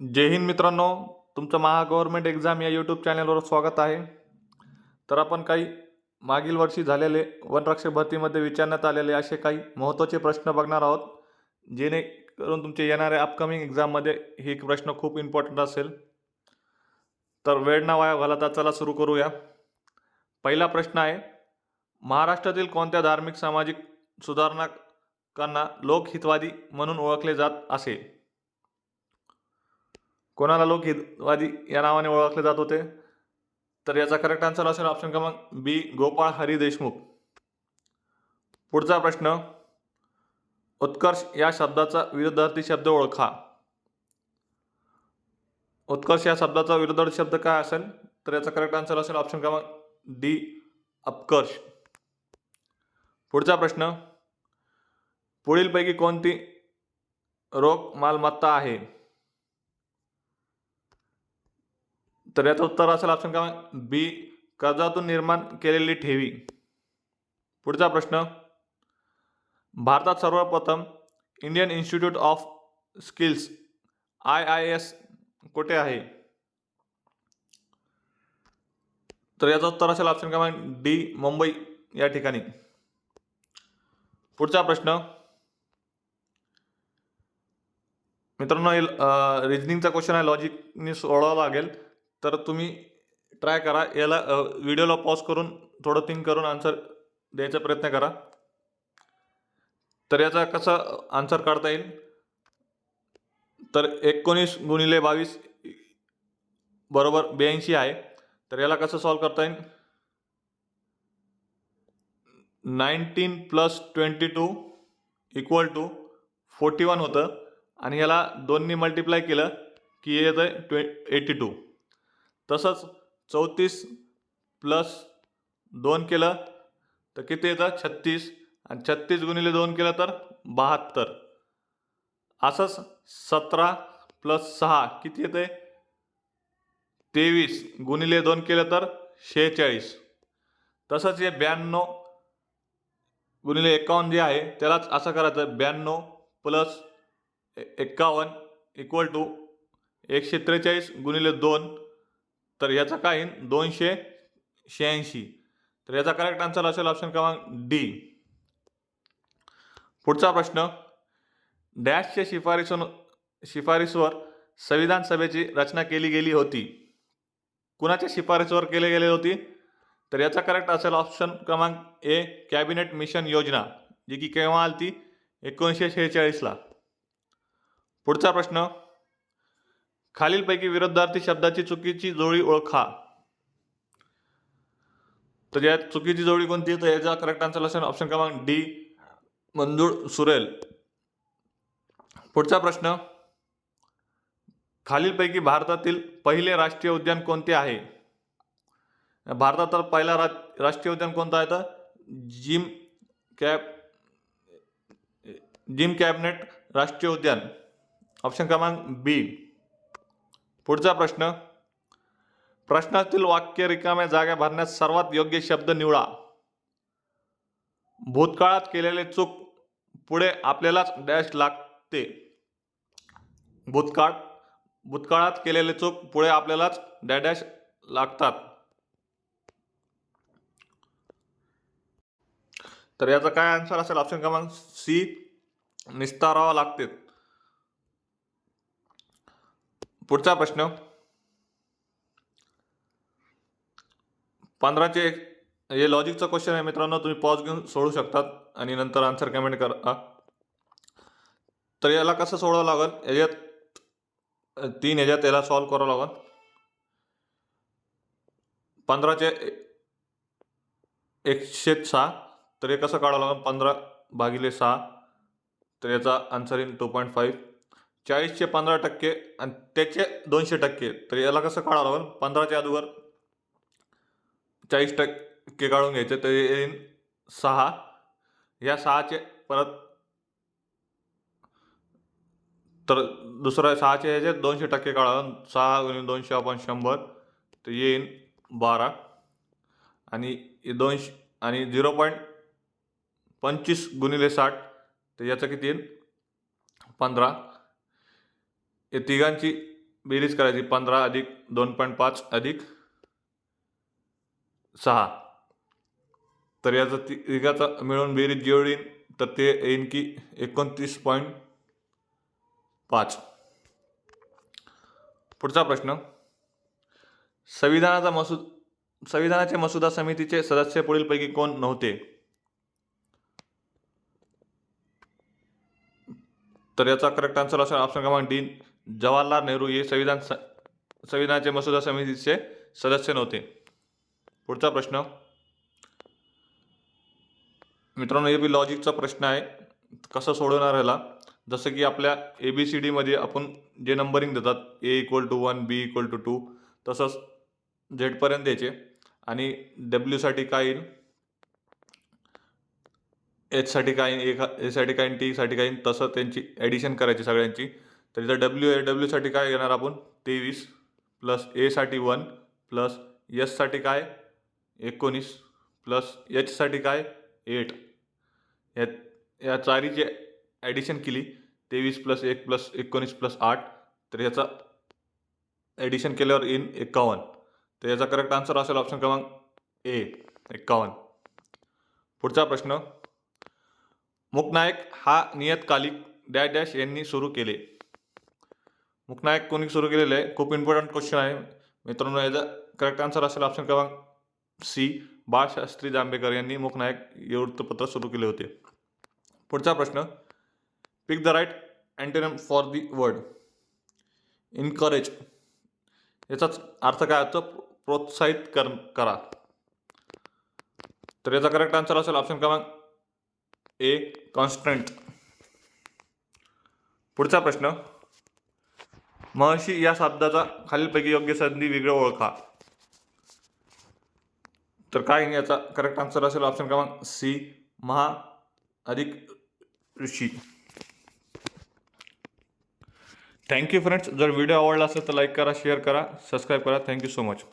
जय हिंद मित्रांनो तुमचं महा गव्हर्नमेंट एक्झाम या यूट्यूब चॅनलवर स्वागत आहे. तर आपण काही मागील वर्षी झालेले वनरक्षक भरतीमध्ये विचारण्यात आलेले असे काही महत्त्वाचे प्रश्न बघणार आहोत. जेणेकरून तुमचे येणाऱ्या अपकमिंग एक्झाममध्ये हे प्रश्न खूप इम्पॉर्टंट असेल. तर वेळ ना वाया घालता चला सुरू करूया. पहिला प्रश्न आहे महाराष्ट्रातील कोणत्या धार्मिक सामाजिक सुधारणाकांना लोकहितवादी म्हणून ओळखले जात असे? कोणाला लोकहितवादी या नावाने ओळखले जात होते? तर याचा करेक्ट आन्सर असेल ऑप्शन क्रमांक बी गोपाळ हरी देशमुख. पुढचा प्रश्न उत्कर्ष या शब्दाचा विरुद्धार्थी शब्द ओळखा. उत्कर्ष या शब्दाचा विरुद्धार्थी शब्द काय असेल? तर याचा करेक्ट आन्सर असेल ऑप्शन क्रमांक डी अपकर्ष. पुढचा प्रश्न पुढीलपैकी कोणती रोख मालमत्ता आहे? तर याचं उत्तर असेल ऑप्शन क्रमांक बी कर्जातून निर्माण केलेली ठेवी. पुढचा प्रश्न भारतात सर्वप्रथम Indian Institute of Skills I I S कुठे आहे? तर याचं उत्तर असेल ऑप्शन क्रमांक डी मुंबई या ठिकाणी. पुढचा प्रश्न मित्रांनो रिजनिंगचा क्वेश्चन आहे लॉजिकनी सोडावं लागेल. तर तुम्ही ट्राय करा. याला व्हिडिओला पॉज करून थोडं थिंक करून आन्सर द्यायचा प्रयत्न करा. तर याचा कसा आन्सर काढता येईल? तर एकोणीस गुणिले बावीस बरोबर ब्याऐंशी आहे. तर याला कसं सॉल्व करता येईल? Nineteen plus twenty two equal to forty one होतं. आणि याला दोन्ही मल्टिप्लाय केलं की येतं आहे ट्वे एटी टू. तसंच चौतीस प्लस दोन केलं तर किती येतं छत्तीस. आणि छत्तीस गुणिले दोन केलं तर बहात्तर. असंच सतरा प्लस सहा किती येते? तेवीस गुणिले दोन केलं तर शेहेचाळीस. तसंच हे ब्याण्णव गुणिले एकावन्न जे आहे त्यालाच असं करायचं ब्याण्णव प्लस एक्कावन्न इक्वल टू एकशे त्रेचाळीस गुणिले दोन. तर याचा काय येईल दोनशे शहाऐंशी. तर याचा करेक्ट आन्सर असेल ऑप्शन क्रमांक डी पुढचा प्रश्न. डॅशच्या शिफारसून शिफारसीवर संविधान सभेची रचना केली गेली होती. कुणाच्या शिफारसीवर केली गेली होती? तर याचा करेक्ट असेल ऑप्शन क्रमांक ए कॅबिनेट मिशन योजना जी की केव्हा आली ती एकोणीसशे शेहेचाळीसला. पुढचा प्रश्न. खालीलपैकी विरुद्धार्थी शब्दाची चुकीची जोडी ओळखा. तर यात चुकीची जोडी कोणती आहे? तर याचा करेक्ट आन्सर असेल ऑप्शन क्रमांक डी मंजूळ सुरेल. पुढचा प्रश्न खालीलपैकी भारतातील पहिले राष्ट्रीय उद्यान कोणते आहे? भारतातील पहिला रा राष्ट्रीय उद्यान कोणता आहे? तर जिम कॅब जिम कॅबिनेट राष्ट्रीय उद्यान. ऑप्शन क्रमांक बी. पुढचा प्रश्न. प्रश्नातील वाक्य रिकाम्या जागा भरण्यास सर्वात योग्य शब्द निवडा. भूतकाळात केलेले चूक पुढे आपल्यालाच डॅश लागते. भूतकाळ भूतकाळात केलेले चूक पुढे आपल्यालाच डॅडॅश लागतात. तर याचा काय आन्सर असेल? ऑप्शन क्रमांक सी निस्तारावा लागते. पुढचा प्रश्न. पंधराचे हे लॉजिकचा क्वेश्चन आहे मित्रांनो तुम्ही पॉज घेऊन सोडू शकतात आणि नंतर आन्सर कमेंट करा. तर याला कसं सोडावं लागेल? याच्यात तीन ह्याच्यात याला सॉल्व करावं लागेल. पंधराचे एकशे सहा तर हे कसं काढावं लागेल? पंधरा भागिले सहा तर याचा आन्सर येईल टू पॉईंट फाईव्ह चाळीसचे पंधरा टक्के आणि त्याचे दोनशे टक्के. तर याला कसं काढावं लागेल पंधराच्या अगोदर चाळीस टक्के काढून घ्यायचे. तर येईन सहा. या सहाचे परत तर दुसरं सहाचे ह्याचे दोनशे टक्के काढावं. सहा गुणिले दोनशे आपण शंभर. तर येईन बारा. आणि दोनशे आणि झिरो पॉईंट पंचवीस गुणिले साठ. तर याचं किती येईल पंधरा. या तिघांची बेरीज करायची. पंधरा अधिक दोन पॉईंट पाच अधिक सहा. तर याचं ति तिघाचा मिळून बेरीज जेवढी तर ते येईन की एकोणतीस पॉईंट पाच. पुढचा प्रश्न. संविधानाचा मसूद संविधानाचे मसुदा समितीचे सदस्य पुढीलपैकी कोण नव्हते? तर याचा करेक्ट आन्सर असेल ऑप्शन क्रमांक तीन. जवाहरलाल नेहरू हे संविधान स संविधानाचे मसुदा समितीचे सदस्य नव्हते. पुढचा प्रश्न. मित्रांनो हे बी लॉजिकचा प्रश्न आहे. कसं सोडवणार ह्याला? जसं की आपल्या ए बी सी डीमध्ये आपण जे नंबरिंग देतात A equal to one B equal to two तसंच झेडपर्यंत द्यायचे. आणि डब्ल्यूसाठी काय येईल एचसाठी काय येईल एखा एसाठी काय येईल टीसाठी काय येईल तसं त्यांची ॲडिशन करायची सगळ्यांची. तर इथं डब्ल्यू आहे डब्ल्यूसाठी काय घेणार आपण? तेवीस प्लस एसाठी वन प्लस एससाठी काय? एकोणीस प्लस एचसाठी काय? एट. या या चारीची ॲडिशन केली. तेवीस प्लस एक प्लस एकोणीस प्लस आठ. तर याचा ॲडिशन केल्यावर इन एकावन्न. तर याचा करेक्ट आन्सर असेल ऑप्शन क्रमांक ए एकावन्न. पुढचा प्रश्न. मुकनायक हा नियतकालिक डॅश डॅश यांनी सुरू केले. मुखनायक कोणी सुरू केलेलं आहे? खूप इम्पॉर्टंट क्वेश्चन आहे. मित्रांनो याचा करेक्ट आन्सर असेल ऑप्शन क्रमांक सी बाळशास्त्री जांभेकर यांनी मुखनायक हे वृत्तपत्र सुरू केले होते. पुढचा प्रश्न. Pick the right antonym for the word encourage याचाच अर्थ काय होतो? प्रोत्साहित कर करा. तर याचा करेक्ट आन्सर असेल ऑप्शन क्रमांक ए कॉन्स्टंट पुढचा प्रश्न. महर्षी या शब्दाचा खालीलपैकी योग्य संधी वेगळं ओळखा. तर काय याचा करेक्ट आन्सर असेल ऑप्शन क्रमांक सी महा अधिक ऋषी. थँक्यू फ्रेंड्स जर व्हिडिओ आवडला असेल तर लाईक करा शेअर करा सबस्क्राईब करा. Thank you so much